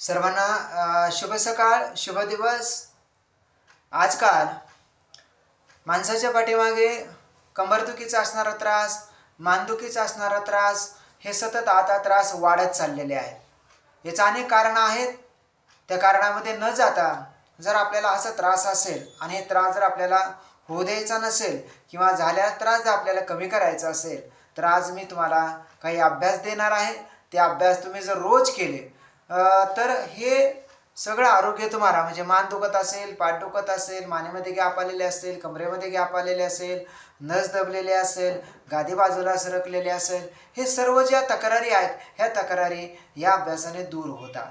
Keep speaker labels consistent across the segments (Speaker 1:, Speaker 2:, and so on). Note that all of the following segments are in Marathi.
Speaker 1: सर्वांना शुभ सकाळ शुभ दिवस. आजकाल माणसाच्या पाठीमागे कंबरदुखीचा असणारा त्रास मानदुखीचा असणारा त्रास हे सतत आता त्रास वाढत चाललेले आहेत. याचं अनेक कारणं आहेत. त्या कारणामध्ये न जाता जर आपल्याला असा त्रास असेल आणि हे त्रास जर आपल्याला होऊ द्यायचा नसेल किंवा झालेला त्रास जर आपल्याला कमी करायचा असेल तर आज मी तुम्हाला काही अभ्यास देणार आहे. ते अभ्यास तुम्ही जर रोज केले तर हे सगळं आरोग्य तुम्हाला म्हणजे मान दुखत असेल पाठ दुखत असेल मानेमध्ये गॅप आलेले असेल कमरेमध्ये गॅप आलेले असेल नस दबलेले असेल गादी बाजूला सरकलेले असेल हे सर्व ज्या तक्रारी आहेत ह्या तक्रारी या अभ्यासाने दूर होतात.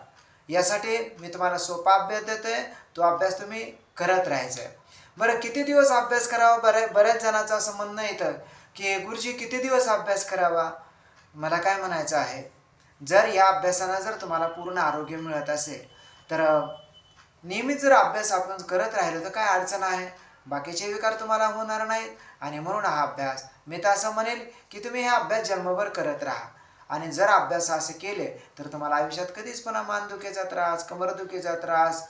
Speaker 1: यासाठी मी तुम्हाला सोपा अभ्यास देतोय तो अभ्यास तुम्ही करत राहायचा आहे बरं किती दिवस अभ्यास करावा? बऱ्या बऱ्याच जणांचं असं म्हणणं येतं की गुरुजी किती दिवस अभ्यास करावा? मला काय म्हणायचं आहे? जर या अभ्यासानं जर तुम्हाला पूर्ण आरोग्य मिळत असेल तर नियमित नेहमीच जर अभ्यास आपण करत राहिलो तर काय अडचण आहे? बाकीचे विकार तुम्हाला होणार नाहीत. आणि म्हणून हा अभ्यास मी तर असं म्हणेल की तुम्ही हा अभ्यास जन्मभर करत राहा. आणि जर अभ्यास असे केले तर तुम्हाला आयुष्यात कधीच पुन्हा मानदुखीचा त्रास कमरदुखीचा त्रास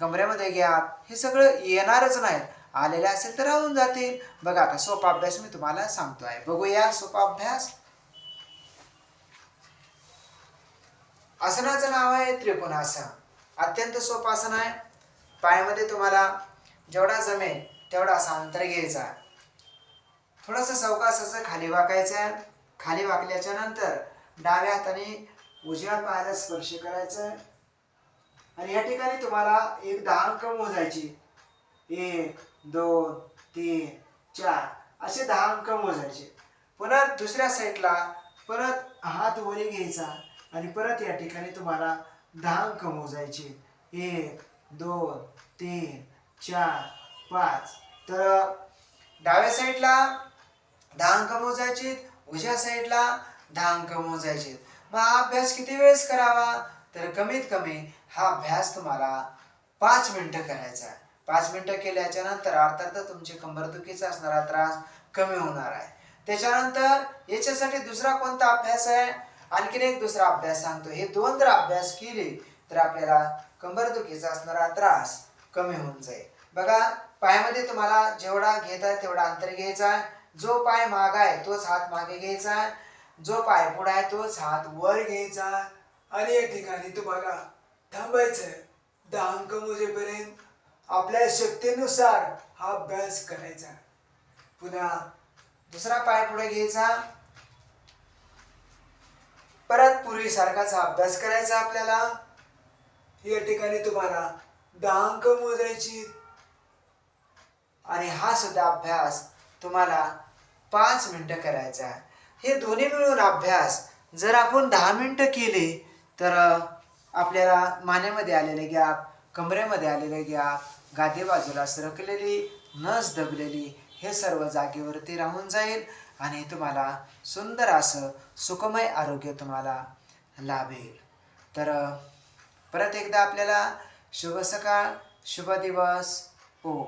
Speaker 1: कमरेमध्ये घ्या हे सगळं येणारच नाही आलेले असेल तर राहून जातील. बघा आता सोपा अभ्यास मी तुम्हाला सांगतो आहे बघूया सोपा अभ्यास. आसनाचं नाव आहे त्रिकोणासन अत्यंत सोपं आसन आहे. पायामध्ये तुम्हाला जेवढा जमेल तेवढा असा अंतर घ्यायचा थोडंसं सवकास असं खाली वाकायचं आहे. खाली वाकल्याच्या नंतर डाव्या हाताने उजव्या पायाला स्पर्श करायचं आहे. आणि या ठिकाणी तुम्हाला एक दहा अंक मोजायची. एक दोन तीन चार असे दहा अंक मोजायचे. पुन्हा दुसऱ्या साईडला परत हात वरी घ्यायचा. आणि परत या ठिकाणी तुम्हाला दहा अंक मोजायचे एक दोन तीन चार पाच. तर डाव्या साईडला दहा अंक मोजायचे उजव्या साईडला दहा अंक मोजायचे मग हा अभ्यास किती वेळेस करावा? तर कमीत कमी हा अभ्यास तुम्हाला पाच मिनटं करायचा आहे. पाच मिनटं केल्याच्यानंतर अर्थात तुमचे कंबरदुखीचा असणारा त्रास कमी होणार आहे. त्याच्यानंतर याच्यासाठी दुसरा कोणता अभ्यास आहे? आणखीन एक दुसरा अभ्यास सांगतो. हे दोन जर अभ्यास केले तर आपल्याला कंबरदुखीचा असणारा त्रास कमी होऊन जाईल. बघा पायामध्ये तुम्हाला जेवढा घेता आहे तेवढा अंतर घ्यायचा आहे. जो पाय माग आहे तोच हात मागे घ्यायचा आहे. जो पाय पुढे आहे तोच हात वर घ्यायचा आणि या ठिकाणी तुम्हाला थांबायचं आहे दहा अंक मोजेपर्यंत आपल्या शक्तीनुसार हा अभ्यास करायचा पुन्हा दुसरा पाय पुढे घ्यायचा. सारखाचा अभ्यास करायचा आपल्याला? या ठिकाणी तुम्हाला दहा अंक मोजायची. आणि हा सुद्धा अभ्यास तुम्हाला पाच मिनटं करायचा आहे. हे दोन्ही मिळून अभ्यास जर आपण दहा मिनटं केले तर आपल्याला मानेमध्ये आलेले गॅप कमरेमध्ये आलेले गॅप गादी बाजूला सरकलेली नस दबलेली हे सर्व जागेवरती राहून जाईल. आणि तुम्हाला सुंदर असं सुखमय आरोग्य तुम्हाला लाभेल. तर परत एकदा आपल्याला शुभ सकाळ शुभ दिवस. ओ